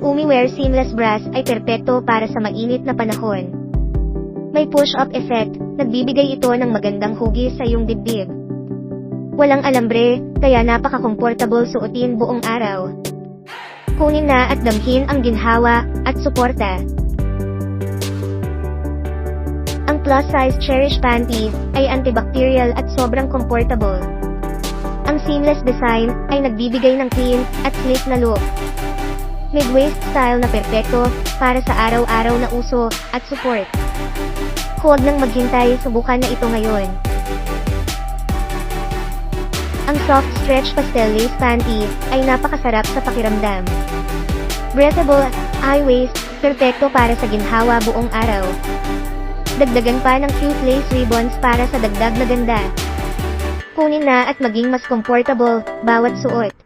Ang UmiWear Seamless Brass ay perpekto para sa mainit na panahon. May push-up effect, nagbibigay ito ng magandang hugis sa iyong dibdib. Walang alambre, kaya napaka-comfortable suotin buong araw. Kunin na at damhin ang ginhawa at suporta. Ang plus-size Cherish Panties ay antibacterial at sobrang comfortable. Ang seamless design ay nagbibigay ng clean at sleek na look. Mid-waist style na perpekto para sa araw-araw na uso at support. Huwag nang maghintay, subukan na ito ngayon. Ang soft stretch pastel lace panty ay napakasarap sa pakiramdam. Breathable, high waist, perpekto para sa ginhawa buong araw. Dagdagan pa ng cute lace ribbons para sa dagdag na ganda. Kunin na at maging mas comfortable bawat suot.